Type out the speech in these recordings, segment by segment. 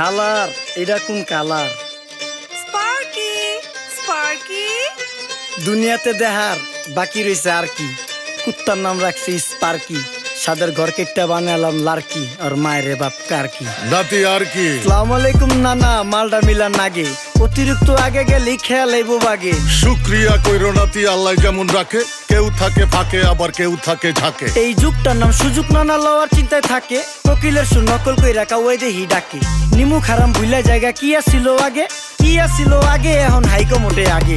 হালার এটা কোন কালার? Sparky Sparky. দুনিয়াতে দেহার বাকি রয়েছে আর কি। কুত্তার নাম রাখছি স্পার্কি। সাদের ঘর কেটটা বানালাম লার্কি আর মায়ের বাপ কারকি। নাতি আর কি। সালাম আলাইকুম নানা মালডা মিলা নাগে অতিরিক্ত আগে গেলি খেয়াল আইবো বাগে। শুক্রিয়া কইরো নাতি আল্লাহ যেমন রাখে থাকে, ফাঁকে, আবার কেউ থাকে, ঝাঁকে। এই যুগটার নাম সুযোগ নানা লওয়ার চিন্তায় থাকে। কোকিলের সু নকল কই রাখা ওই দেহি ডাকে। নিমু খারাম ভুলা জায়গা কি আসিল আগে? কি আসিল আগে? এখন হাইকো মোটে আগে।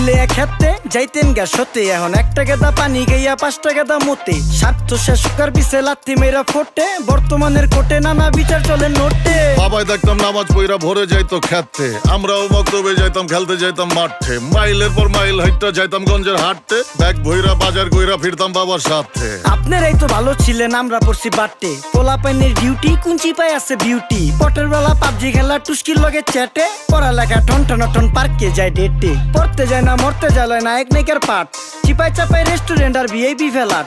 নিলে এক হাতে যাইতেন গা সতে। এখন একটা গেদা পানি গাইয়া পাঁচটা গেদা মতে। স্বার্থ শেষ কার পিছে লাত্তি মেয়েরা ফোটে। বর্তমানের কোটে নানা বিচার চলে নোটে। বাবাই দেখতাম নামাজ পইরা ভরে যাইতো খেতে। আমরাও মক্তবে যাইতাম খেলতে যাইতাম মাঠে। মাইলের পর মাইল হাইটটা যাইতাম গঞ্জের হাটতে ব্যাগ ভইরা বাজার কইরা ফিরতাম বাবার সাথে। আপনারাই তো ভালো ছিলেন আমরা পড়ছি বাট্টে পোলা পাইনের ডিউটি কুঞ্চি পাই আছে বিউটি। পটের বেলা পাবজি খেলা টুস্কির লগে চ্যাটে। পড়ালেখা টন টন টন পার্কে যায় ডেটে। পড়তে যায় না মরতে জ্বালায় নায়ক নায়িকার পাট চিপাই চাপাই রেস্টুরেন্ট আর ভিআইপি ফেলার।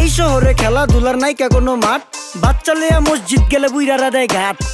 এই শহরে খেলাধুলার নাইকা কোনো মাঠ? বাচ্চা লেয়া মসজিদ গেলে বুইরারা দেয় ঘাট।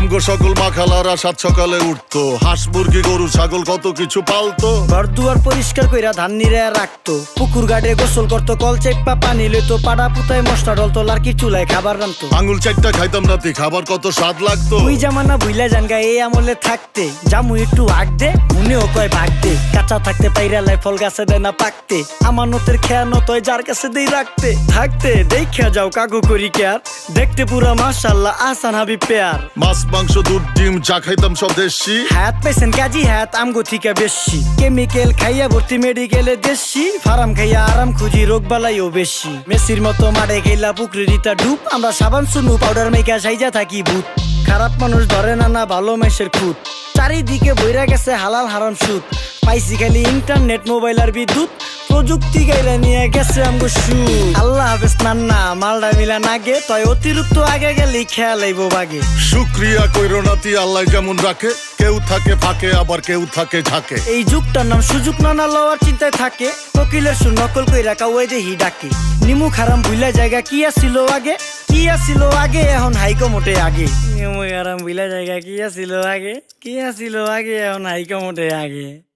আমগো সকল মাখালারা সাত সকালে উঠতো। হাঁস মুরগি গরু ছাগল কত কিছু পালতো। ঘর দুয়ার পরিষ্কার কইরা ধান নিরে রাখতো। পুকুর গাড়ে গোসল করতো কল চেপা পানি লইতো পাড়া পুতায় মশলা ডলতো লার্কি চুলায় খাবার রান্তো আঙুল চারটা খাইতাম নাতি খাবার কত স্বাদ লাগতো। ওই জামানা ভুইলা জানগা এই আমলে থাকতে। জামু একটু আগ দে মনেও কয় ভাগ দে। কাঁচা থাকতে পাইরা লাই ফল গাছে দেয় না পাকতে। আমার নতের খেয়া নতয় যার কাছে দেই রাখতে। থাকতে দেখা যাও কাগু করি কেয়ার। দেখতে পুরা মাশাল্লাহ আসান হাবি পেয়ার। মাছ মাংস, দুধ, ডিম যা খাইতাম সব দেশি। হাত পেছেন কাজী হাত আমগো থিকা বেশি। কেমিক্যাল খাইয়া ভর্তি মেডিকেলে দেশি। ফার্ম খাইয়া আরাম খুঁজি, রোগ বালাইও বেশি। মেসির মতো মাঠে গেলা পুকুরে রিতা ডুব আমরা সাবান সুনু পাউডার মেকা সাইজা থাকি ভূত। খারাপ মানুষ ধরে না না ভালো মেসের খুঁত। চারিদিকে বইরা গেছে হালাল হারাম সুদ। পাইছি খালি ইন্টারনেট মোবাইল আর বিদ্যুৎ। প্রযুক্তি গাইলা নিয়ে গেছে আমগো সু আল্লাহ হাফেজ নান্না মালডা মিলা নাগে তয় অতিরিক্ত আগে গেলি খেয়াল আইবো বাগে। শুক্রিয়া কইরো নাতি আল্লাহ যেমন রাখে কেউ থাকে ফাঁকে আবার কেউ থাকে ঝাঁকে। এই যুগটার নাম সুযোগ নানা লওয়ার চিন্তায় থাকে। কোকিলের সু নকল কই রাখা ওই দেহি ডাকে। নিমু খারাম ভুলা জায়গা কি আসিল আগে? কি আসিল আগে? এখন হাইকো মোটে আগে। খারাম ভুলা জায়গা, কি আসিল আগে? কি আসিল আগে? এখন হাইকো মোটে আগে।